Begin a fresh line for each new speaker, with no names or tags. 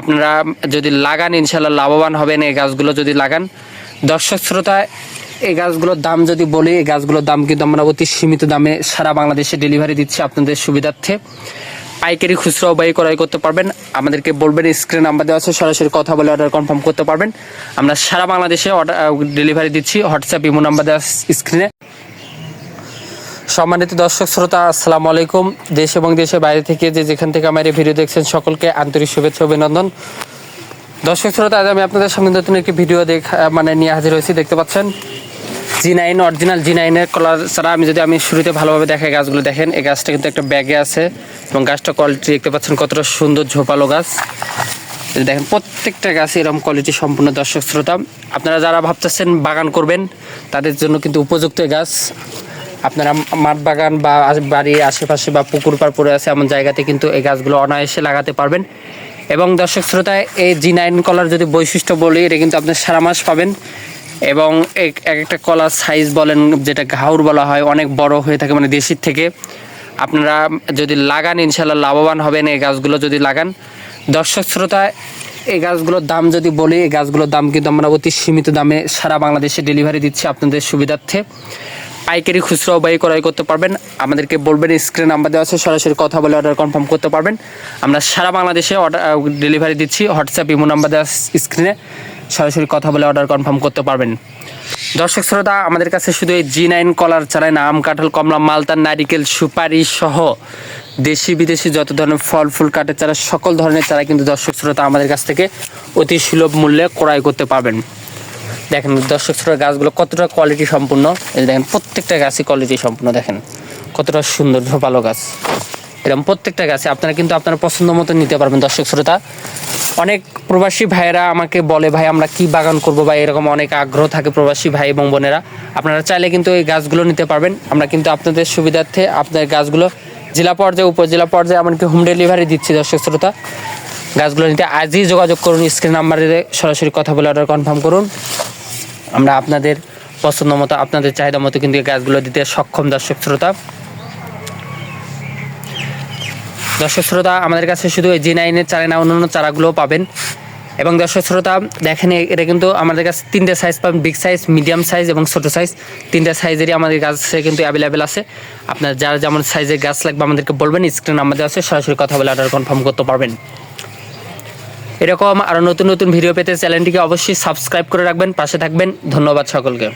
আপনারা যদি লাগান ইনশাল্লাহ লাভবান হবেন এই গাছগুলো যদি লাগান। দর্শক শ্রোতা, এই গাছগুলোর দাম যদি বলি, এই গাছগুলোর দাম কিন্তু আমরা অতি সীমিত দামে সারা বাংলাদেশে ডেলিভারি দিচ্ছি আপনাদের সুবিধার্থে। পাইকারি খুচরো বাই ক্রয় করতে পারবেন। আমাদেরকে বলবেন স্ক্রিন নাম্বার দেওয়া আছে, সরাসরি কথা বলে অর্ডার কনফার্ম করতে পারবেন। আমরা সারা বাংলাদেশে অর্ডার ডেলিভারি দিচ্ছি। হোয়াটসঅ্যাপ ইমো নাম্বার দেওয়া স্ক্রিনে সম্মানিত দর্শক, শ্রোতা, আসসালামু আলাইকুম। দেশ এবং দেশের বাইরে থেকে যে যেখান থেকে আমার এই ভিডিও দেখছেন, সকলকে আন্তরিক শুভেচ্ছা, অভিনন্দন। দর্শক, শ্রোতা, আজ আমি আপনাদের সামনে নতুন একটি ভিডিও দেখা মানে নিয়ে হাজির হয়েছি, দেখতে পাচ্ছেন? জি নাইন অরিজিনাল জি নাইনের কলার ছাড়া আমি যদি আমি শুরুতে ভালোভাবে দেখাই গাছগুলো, দেখেন, এই গাছটা কিন্তু একটা ব্যাগে আছে এবং গাছটা কোয়ালিটি দেখতে পাচ্ছেন কতটা সুন্দর ঝোপালো গাছ। দেখেন, প্রত্যেকটা গাছ এরকম কোয়ালিটি সম্পূর্ণ দর্শক, শ্রোতা। আপনারা যারা ভাবতেছেন বাগান করবেন, তাদের জন্য কিন্তু উপযুক্ত গাছ। আপনারা মাঠ বাগান বা বাড়ির আশেপাশে বা পুকুর পাড় পড়ে আছে, এমন জায়গাতে কিন্তু এই গাছগুলো অনায়াসে লাগাতে পারবেন। এবং দর্শক শ্রোতা, এই জি নাইন কলার যদি বৈশিষ্ট্য বলি, এটা কিন্তু আপনি সারা মাস পাবেন। এবং এক একটা কলার সাইজ বলেন, যেটা ঘাউর বলা হয়, অনেক বড় হয়ে থাকে মানে দেশির থেকে। আপনারা যদি লাগান ইনশাল্লাহ লাভবান হবেন এই গাছগুলো যদি লাগান। দর্শক শ্রোতা, এই গাছগুলোর দাম যদি বলি, এই গাছগুলোর দাম কিন্তু আমরা অতি সীমিত দামে সারা বাংলাদেশে ডেলিভারি দিচ্ছি আপনাদের সুবিধার্থে। পাইকারি খুচরো বাই ক্রয় করতে পারবেন। আমাদেরকে বলবেন স্ক্রিন নাম্বার দেওয়া আছে, সরাসরি কথা বলে অর্ডার কনফার্ম করতে পারবেন। আমরা সারা বাংলাদেশে অর্ডার ডেলিভারি দিচ্ছি হোয়াটসঅ্যাপ ইমো নাম্বার দেওয়া স্ক্রিনে সরাসরি কথা বলে অর্ডার কনফার্ম করতে পারবেন। দর্শক, শ্রোতা, আমাদের কাছে শুধু এই জি নাইন কলার চারাই না, আম, কাঁঠাল, কমলা মালতার নারিকেল, সুপারি সহ দেশি, বিদেশি যত ধরনের ফল, ফুল কাঠের চারা, সকল ধরনের চারা কিন্তু দর্শক, শ্রোতা, আমাদের কাছ থেকে অতি সুলভ মূল্যে ক্রয় করতে পারবেন। দেখেন দর্শক শ্রোতা গাছগুলো কতটা কোয়ালিটি সম্পূর্ণ। এই দেখেন, প্রত্যেকটা গাছই কোয়ালিটি সম্পূর্ণ, দেখেন। কতটা সুন্দর, ভালো গাছ। এরকম প্রত্যেকটা গাছে আপনারা কিন্তু আপনার পছন্দ মতো নিতে পারবেন, দর্শক শ্রোতা। অনেক প্রবাসী ভাইয়েরা আমাকে বলে, ভাই, আমরা কি বাগান করব? বা এরকম অনেক আগ্রহ থাকে প্রবাসী ভাই এবং বোনেরা। আপনারা চাইলে কিন্তু এই গাছগুলো নিতে পারবেন। আমরা কিন্তু আপনাদের সুবিধার্থে আপনার গাছগুলো জেলা পর্যায়ে, উপজেলা পর্যায়ে, এমনকি হোম ডেলিভারি দিচ্ছি, দর্শক শ্রোতা। গাছগুলো নিতে আজই যোগাযোগ করুন, স্ক্রিন নাম্বারে সরাসরি কথা বলে অর্ডার কনফার্ম করুন। আমরা আপনাদের পছন্দ মতো, আপনাদের চাহিদা মতো কিন্তু গাছগুলো দিতে সক্ষম দর্শক শ্রোতা। দর্শক শ্রোতা, আমাদের কাছে শুধু জি নাইনের চারা না অন্য অন্য চারাগুলোও পাবেন। এবং দর্শক শ্রোতা, দেখেন, এটা কিন্তু আমাদের কাছে তিনটে সাইজ পাবেন বিগ সাইজ মিডিয়াম সাইজ এবং ছোটো সাইজ তিনটে সাইজেরই আমাদের কাছে কিন্তু অ্যাভেলেবেল আছে। আপনার যার যেমন সাইজের গাছ লাগবে, আমাদেরকে বলবেন স্ক্রিন আমাদের আছে, সরাসরি কথা বলে অর্ডার কনফার্ম করতে পারবেন। এরকম আরও নতুন নতুন ভিডিও পেতে চ্যানেলটিকে অবশ্যই সাবস্ক্রাইব করে রাখবেন, পাশে থাকবেন, ধন্যবাদ সকলকে।